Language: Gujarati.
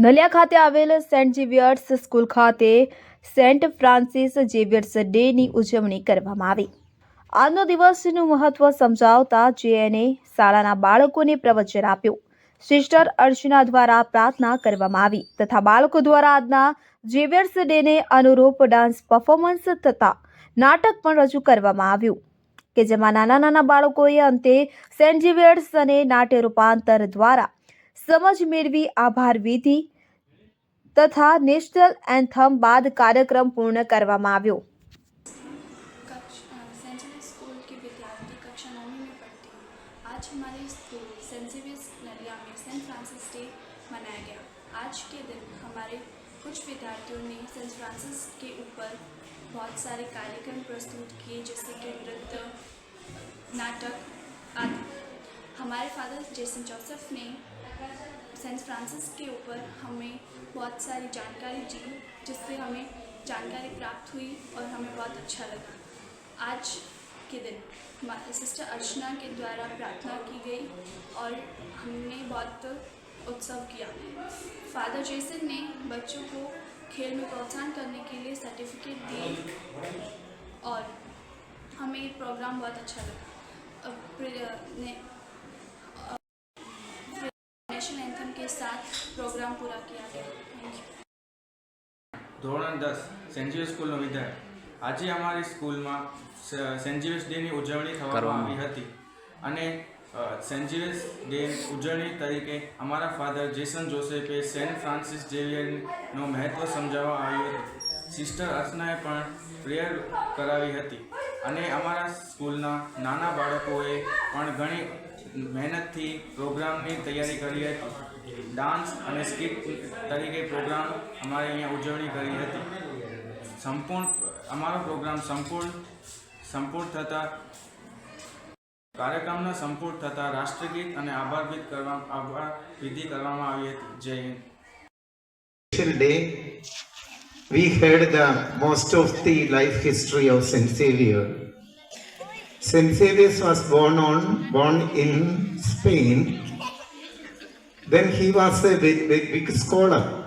નલિયા ખાતે આવેલ સેન્ટ ઝેવિયર્સ સ્કૂલ ખાતે સેન્ટ ફ્રાન્સિસ ઝેવિયર્સ ડેની ઉજવણી કરવામાં આવી. આજનો દિવસનું મહત્વ સમજાવતા જેએને શાળાના બાળકોને પ્રવચન આપ્યું. સિસ્ટર અર્ચના દ્વારા પ્રાર્થના કરવામાં આવી તથા બાળકો દ્વારા આજના ઝેવિયર્સ ડેને અનુરૂપ ડાન્સ પરફોર્મન્સ તથા નાટક પણ રજૂ કરવામાં આવ્યું. કે જેમાં નાના નાના બાળકોએ અંતે સેન્ટ ઝેવિયર્સ અને નાટ્ય રૂપાંતર દ્વારા સમજ મેળવી આભાર વિધિ તથા નેશનલ એન્થમ બાદ કાર્યક્રમ પૂર્ણ કરવામાં આવ્યો कक्षा सेंट जेवियर्स स्कूल की विद्यार्थी कक्षा नौवीं में पढ़ती हूँ आज हमारे स्कूल सेंट जेवियर्स नलिया में सेंट फ्रांसिस डे मनाया गया आज के दिन हमारे कुछ विद्यार्थियों ने सेंट फ्रांसिस के ऊपर बहुत सारे कार्यक्रम प्रस्तुत किए जैसे कि नृत्य नाटक आदि हमारे फादर जेसन जोसेफ ने सेंट फ्रांसिस के ऊपर हमें बहुत सारी जानकारी दी, जिससे हमें जानकारी प्राप्त हुई और हमें बहुत अच्छा लगा। आज के दिन सिस्टर अर्चना के द्वारा प्रार्थना की गई और हमने बहुत उत्सव किया। फादर जेसन ने बच्चों को खेल में प्रोत्साहन करने के लिए सर्टिफिकेट दिए और हमें प्रोग्राम बहुत अच्छा लगा। ने साथ प्रोग्राम पूरा किया गया थैंक यू ધોરણ દસ સેન્ટ જેવિયર્સ સ્કૂલનો વિદ્યાર્થી આજે અમારી સ્કૂલમાં સ- સેન્ટ જેવિયર્સ ડેની ઉજવણી થવામાં આવી હતી અને અ, સેન્ટ જેવિયર્સ ડે ઉજવણી તરીકે અમારા ફાધર જેસન જોસેફે સેન્ટ ફ્રાન્સિસ ઝેવિયરનું મહત્ત્વ સમજાવવા આવ્યું હતું સિસ્ટર અર્ચનાએ પણ પ્રેયર કરાવી હતી અને અમારા સ્કૂલના નાના બાળકોએ પણ ઘણી મહેનતથી પ્રોગ્રામની તૈયારી કરી હતી. ડાન્સ અને સ્કીપ તરીકે પ્રોગ્રામ અમારે અહીંયા ઉજવણી કરી હતી. સંપૂર્ણ અમારો પ્રોગ્રામ સંપૂર્ણ સંપૂર્ણ થતાં કાર્યક્રમના સંપૂર્ણ થતાં રાષ્ટ્રગીત અને આભારગીત કરવા આભાર વિધિ કરવામાં આવી હતી. જય Hind. Day, we heard the most of the life history of Saint Xavier. Xavier was born on born in Spain. Then he was a big, big, big scholar.